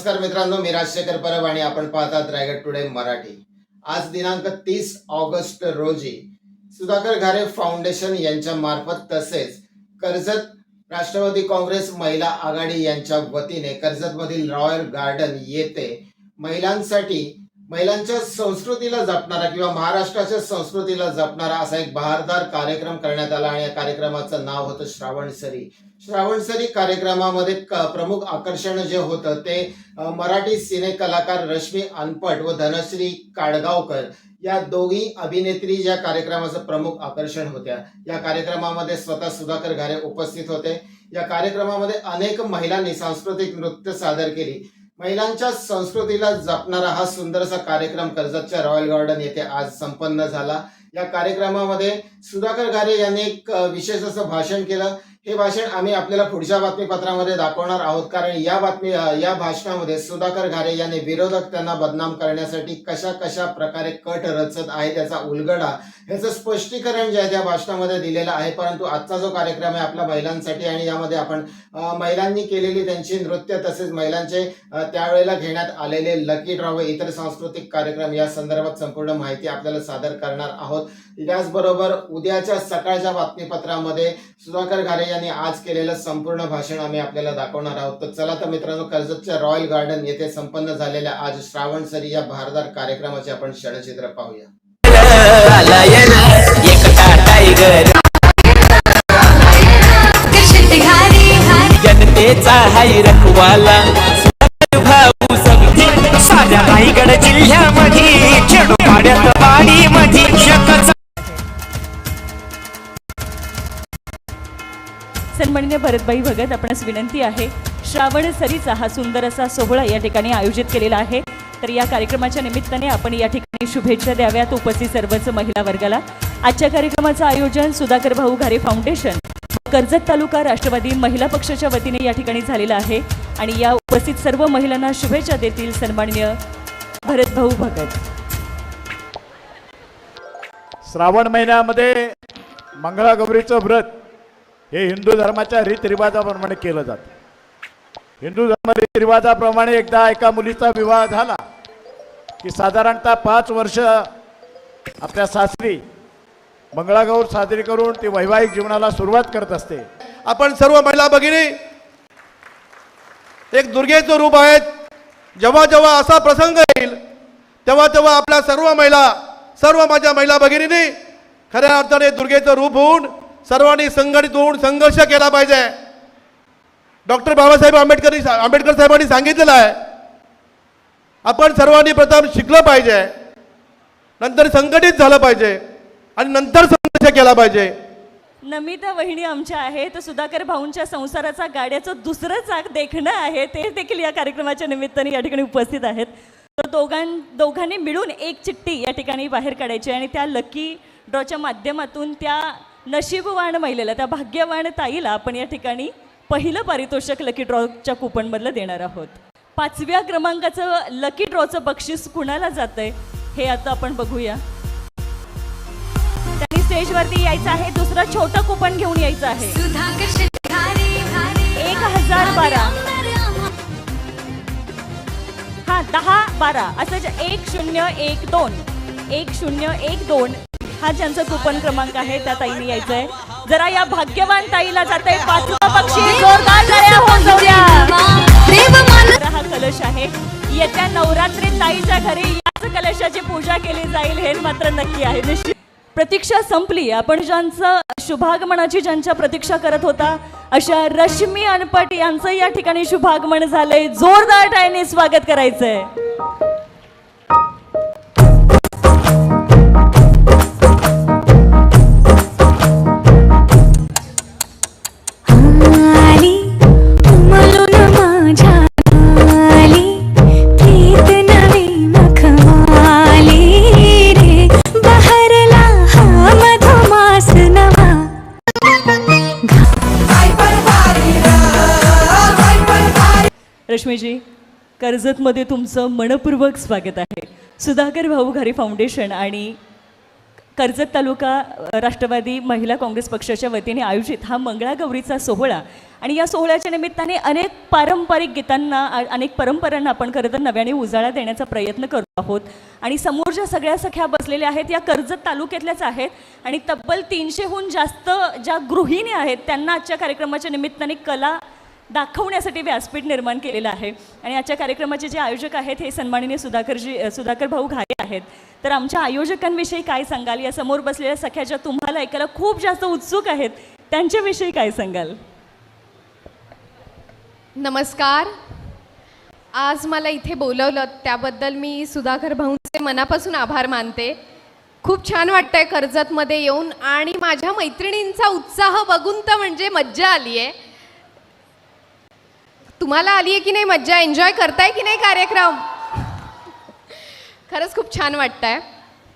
नमस्कार मित्रांनो मी राजशेखर परब आणि आपण पाहतात रायगड टुडे मराठी. आज दिनांक तीस ऑगस्ट रोजी सुधाकर घारे फाउंडेशन यांच्या मार्फत तसेच कर्जत राष्ट्रवादी काँग्रेस महिला आघाडी यांच्या वतीने कर्जत मधील रॉयल गार्डन येथे महिलांसाठी महिलांच्या संस्कृतीला जपणारा किंवा महाराष्ट्राच्या संस्कृतीला जपणारा असा एक बहारदार कार्यक्रम करण्यात आला आणि या कार्यक्रमाचं नाव होतं श्रावणसरी श्रावणसरी कार्यक्रमामध्ये प्रमुख आकर्षण जे होतं ते मराठी सिने कलाकार रश्मी अनपट व धनश्री काडगावकर या दोघी अभिनेत्री ज्या कार्यक्रमाचं प्रमुख आकर्षण होत्या. या कार्यक्रमामध्ये स्वतः सुधाकर घारे उपस्थित होते. या कार्यक्रमामध्ये अनेक महिलांनी सांस्कृतिक नृत्य सादर केली. महिलांच्या संस्कृतीला जपणारा हा सुंदरसा कार्यक्रम कर्जतच्या रॉयल गार्डन येथे आज संपन्न झाला. या कार्यक्रमामध्ये सुधाकर घारे यांनी एक विशेष असं भाषण केलं. हे भाषण आम्ही आपल्याला पुढच्या बातमीपत्रामध्ये दाखवणार आहोत. कारण या बातमी या भाषणामध्ये सुधाकर घारे यांनी विरोधक त्यांना बदनाम करण्यासाठी कशा कशा प्रकारे कट रचत आहे त्याचा उलगडा ह्याचं स्पष्टीकरण जे आहे त्या भाषणामध्ये दिलेलं आहे. परंतु आजचा जो कार्यक्रम आहे आपल्या महिलांसाठी आणि यामध्ये आपण महिलांनी केलेली त्यांची नृत्य तसेच महिलांचे त्यावेळेला घेण्यात आलेले लकी ड्रॉ व इतर सांस्कृतिक कार्यक्रम या संदर्भात संपूर्ण माहिती आपल्याला सादर करणार आहोत. याचबरोबर उद्याच्या सकाळच्या बातमीपत्रामध्ये सुधाकर घारे यांनी आज केलेलं संपूर्ण भाषण आम्ही आपल्याला दाखवणार आहोत. तर चला तर मित्रांनो कर्जतच्या रॉयल गार्डन येथे संपन्न झालेल्या आज श्रावण सरी या भारदार कार्यक्रमाचे आपण क्षणचित्र पाहूया. जनतेचा हाय रखवाला. भाऊ समधी साऱ्या रायगड जिल्ह्यामध्ये. सन्माननीय भरतबाई भगत आपणास विनंती आहे श्रावण सरीचा हा सुंदर असा सोहळा या ठिकाणी आयोजित केलेला आहे. तर या कार्यक्रमाच्या निमित्ताने आपण या ठिकाणी शुभेच्छा द्याव्यात उपस्थित सर्वच महिला वर्गाला. आजच्या कार्यक्रमाचं आयोजन सुधाकर भाऊ घारे फाउंडेशन कर्जत तालुका राष्ट्रवादी महिला पक्षाच्या वतीने या ठिकाणी झालेलं आहे. आणि या उपस्थित सर्व महिलांना शुभेच्छा देतील सन्माननीय भरतभाऊ भगत. श्रावण महिन्यामध्ये मंगळागौरीचं व्रत हे हिंदू धर्माच्या रीतरिवाजाप्रमाणे केलं जातं. हिंदू धर्म रीतरिवाजाप्रमाणे एकदा एका मुलीचा विवाह झाला की साधारणतः पाच वर्ष आपल्या सासरी मंगळागौर साजरी करून ती वैवाहिक जीवनाला सुरुवात करत असते. आपण सर्व महिला भगिनी एक दुर्गेचं रूप आहेत जेव्हा जेव्हा असा प्रसंग येईल तेव्हा तेव्हा आपल्या सर्व महिला सर्व माझ्या महिला भगिनींनी खऱ्या अर्थाने दुर्गेचं रूप होऊन सर्वांनी संघटित होऊन संघर्ष केला पाहिजे. डॉक्टर बाबासाहेब आंबेडकर आंबेडकर साहेबांनी सांगितलेलं आहे. आपण सर्वांनी प्रथम शिकलं पाहिजे. नंतर संघटित झालं पाहिजे आणि नंतर संघर्ष केला पाहिजे. नमिता वहिनी आमच्या आहेत. सुधाकर भाऊंच्या संसाराचा गाड्याचं दुसरं चाक देखणं आहे. ते देखील या कार्यक्रमाच्या निमित्ताने या ठिकाणी उपस्थित आहेत. तर दोघां दोघांनी मिळून एक चिठ्ठी या ठिकाणी बाहेर काढायची आणि त्या लकी ड्रॉच्या माध्यमातून त्या नशीबवान महिलेला त्या भाग्यवान ताईला आपण या ठिकाणी पहिलं पारितोषिक लकी ड्रॉच्या कुपनमधलं देणार आहोत. पाचव्या क्रमांकाचं लकी ड्रॉचं बक्षीस कुणाला जातंय हे आता आपण बघूया. त्यांनी स्टेजवरती यायचं आहे दुसरं छोटं कुपन घेऊन यायचं आहे. एक हजार बारा. हा दहा बारा. असं जे एक शून्य एक दोन. एक शून्य एक दोन. हा ज्यांचा कुपन क्रमांक आहे त्या ताईने यायचं आहे जरा या भाग्यवान ताईला जाते पाचवा पक्षी जोरदार हा कलश आहे. येत्या नवरात्री ताईच्या घरी याच कलशाची पूजा केली जाईल हे मात्र नक्की आहे. निश्चित प्रतीक्षा संपली. आपण ज्यांचं शुभागमनाची ज्यांच्या प्रतीक्षा करत होता अशा रश्मी अनपट यांचं या ठिकाणी शुभागमन झालंय. जोरदार टायने स्वागत करायचंय. रश्मीजी कर्जतमध्ये तुमचं मनपूर्वक स्वागत आहे. सुधाकर भाऊ घारे फाउंडेशन आणि कर्जत तालुका राष्ट्रवादी महिला काँग्रेस पक्षाच्या वतीने आयोजित हा मंगळागौरीचा सोहळा. आणि या सोहळ्याच्या निमित्ताने अनेक पारंपरिक गीतांना अनेक परंपरांना आपण खरं तर नव्याने उजाळा देण्याचा प्रयत्न करतो आहोत. आणि समोर ज्या सगळ्या सख्या बसलेल्या आहेत या कर्जत तालुक्यातल्याच आहेत. आणि तब्बल तीनशेहून जास्त ज्या गृहिणी आहेत त्यांना आजच्या कार्यक्रमाच्या निमित्ताने कला दाखवण्यासाठी व्यासपीठ निर्माण केलेलं आहे. आणि आजच्या कार्यक्रमाचे जे आयोजक आहेत हे सन्माननीय सुधाकरजी सुधाकर भाऊ घाले आहेत. तर आमच्या आयोजकांविषयी काय सांगाल? या समोर बसलेल्या सख्या ज्या तुम्हाला ऐकायला खूप जास्त उत्सुक आहेत त्यांच्याविषयी काय सांगाल? नमस्कार. आज मला इथे बोलवलं त्याबद्दल मी सुधाकर भाऊंचे मनापासून आभार मानते. खूप छान वाटतंय कर्जतमध्ये येऊन आणि माझ्या मैत्रिणींचा उत्साह बघून तर म्हणजे मज्जा आली आहे तुम्हाला आली आहे की नाही मज्जा? एन्जॉय करताय की नाही कार्यक्रम? खरंच खूप छान वाटतंय.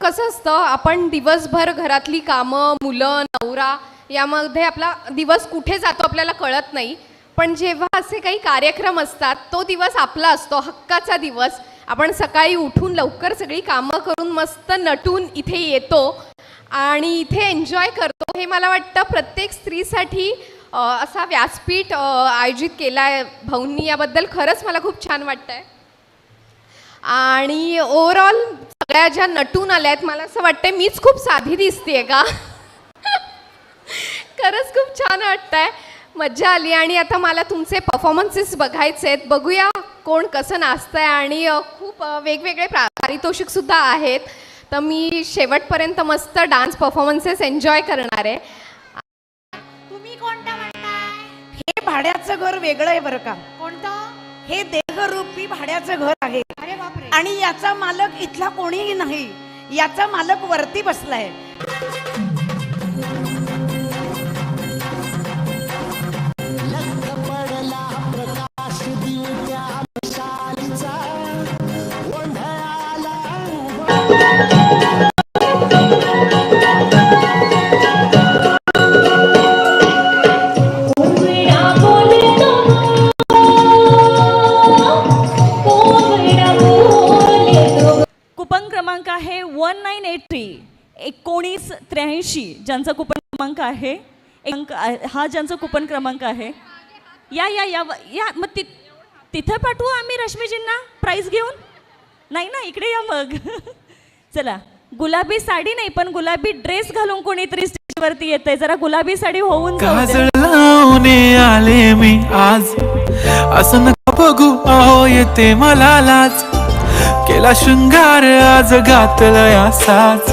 कसं असतं आपण दिवसभर घरातली कामं मुलं नवरा यामध्ये आपला दिवस कुठे जातो आपल्याला कळत नाही. पण जेव्हा असे काही कार्यक्रम असतात तो दिवस आपला असतो हक्काचा दिवस. आपण सकाळी उठून लवकर सगळी कामं करून मस्त नटून इथे येतो आणि इथे एन्जॉय करतो. हे मला वाटतं प्रत्येक स्त्रीसाठी असा व्यासपीठ आयोजित केला आहे भाऊंनी याबद्दल खरंच मला खूप छान वाटतं आहे आणि ओव्हरऑल सगळ्या ज्या नटून आल्या आहेत मला असं वाटतंय मीच खूप साधी दिसते का? खरंच खूप छान वाटतंय. मज्जा आली आणि आता मला तुमचे परफॉर्मन्सेस बघायचे आहेत बघूया कोण कसं नाचतंय आणि खूप वेगवेगळे प्रा पारितोषिकसुद्धा आहेत. तर मी शेवटपर्यंत मस्त डान्स परफॉर्मन्सेस एन्जॉय करणार आहे. हे भाड्याचं घर वेगळं आहे बरं का. कोणतं? हे देहरूपी भाड्याचं घर आहे. अरे बापरे. आणि याचा मालक इथला कोणीही नाही. याचा मालक वरती बसलाय. कुपन ज्यांचा कुपन क्रमांक आहे एक अंक हा ज्यांचा कुपन क्रमांक आहे या या या या मग ति तिथं पाठवू आम्ही रश्मीजींना प्राईज घेऊन? नाही ना इकडे या मग. चला गुलाबी साडी नाही पण गुलाबी ड्रेस घालून कोणीतरी स्टेजवरती आहे जरा गुलाबी साडी होऊन जाऊ लावणे आले मी आज. असं नका बघू आहो येते मला लाज. केला शृंगार आज घातला साज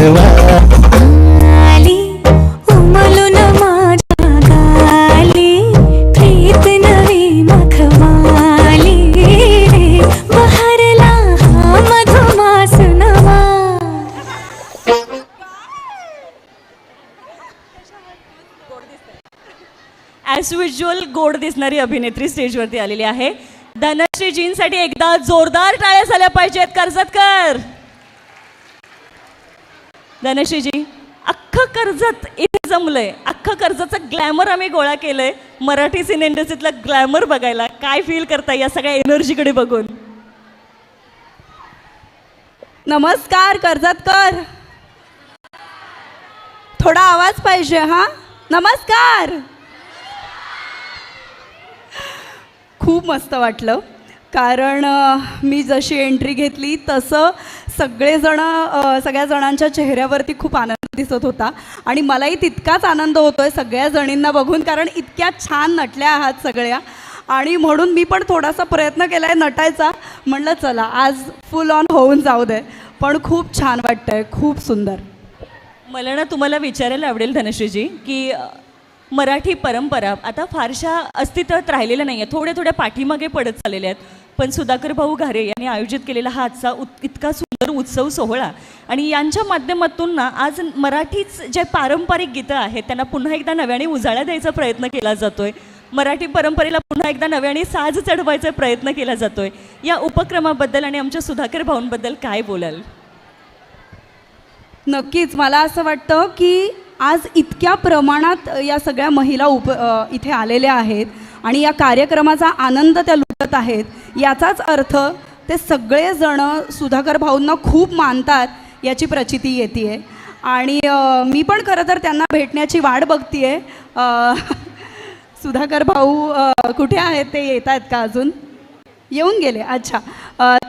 ॲज युजल गोड दिसणारी अभिनेत्री स्टेजवरती आलेली आहे. धनश्री जींसाठी एकदा जोरदार टाळ्या झाल्या पाहिजेत कर्जतकर. धनश्रीजी अख्खं कर्जत इथे जमलंय. अख्खं कर्जतचं ग्लॅमर आम्ही गोळा केलंय. मराठी सिने इंडस्ट्रीतला ग्लॅमर बघायला काय फील करताय या सगळ्या एनर्जीकडे बघून? नमस्कार कर्जतकर थोडा आवाज पाहिजे हा? नमस्कार. खूप मस्त वाटलं. कारण मी जशी एंट्री घेतली तसं सगळेजण सगळ्या जणांच्या चेहऱ्यावरती खूप आनंद दिसत होता. आणि मलाही तितकाच आनंद होतो आहे सगळ्या जणींना बघून कारण इतक्या छान नटल्या आहात सगळ्या. आणि म्हणून मी पण थोडासा प्रयत्न केला आहे नटायचा. म्हणलं चला आज फुल ऑन होऊन जाऊ दे. पण खूप छान वाटतं आहे खूप सुंदर. मला ना तुम्हाला विचारायला आवडेल धनश्रीजी की मराठी परंपरा आता फारशा अस्तित्वात राहिलेल्या नाही आहे थोड्या थोड्या पाठीमागे पडत चाललेल्या आहेत. पण सुधाकर भाऊ घारे यांनी आयोजित केलेला हा आजचा उत इतका सुंदर उत्सव सोहळा. आणि यांच्या माध्यमातून ना आज मराठीच जे पारंपरिक गीतं आहेत त्यांना पुन्हा एकदा नव्याने उजाळा द्यायचा प्रयत्न केला जातोय. मराठी परंपरेला पुन्हा एकदा नव्याने साज चढवायचा प्रयत्न केला जातोय. या उपक्रमाबद्दल आणि आमच्या सुधाकर भाऊंबद्दल काय बोलाल? नक्कीच. मला असं वाटतं की आज इतक्या प्रमाणात या सगळ्या महिला उप इथे आलेल्या आहेत आणि या कार्यक्रमाचा आनंद त्या लुटत आहेत. याचाच अर्थ ते सगळेजण सुधाकर भाऊंना खूप मानतात याची प्रचिती येते आहे आणि मी पण खरं तर त्यांना भेटण्याची वाट बघते आहे सुधाकर भाऊ कुठे आहेत? ते येत आहेत का अजून? येऊन गेले. अच्छा.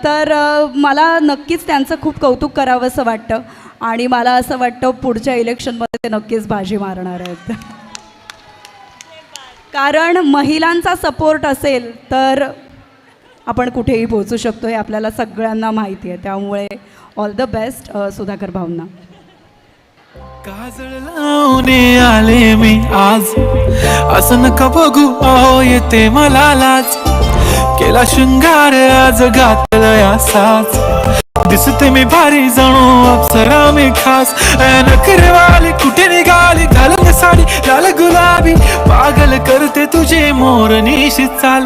तर मला नक्कीच त्यांचं खूप कौतुक करावंसं वाटतं. आणि मला असं वाटतं पुढच्या इलेक्शनमध्ये ते नक्कीच बाजी मारणार आहेत. कारण महिलांचा सपोर्ट असेल तर आपण कुठेही पोहोचू शकतो हे आपल्याला सगळ्यांना माहिती आहे. त्यामुळे ऑल द बेस्ट सुधाकर भाऊंना. काजळ लावणे आले मी आज. असं नका बघू अहो येते मला लाज. केला शृंगार आज घातलाय असाच. दिसते मी भारी जाणू अप्सरा मी खास. नखरेवाली कुठे निघाली? घालून साडी लाल गुलाबी. पागल करते तुझे मोर निशी चाल.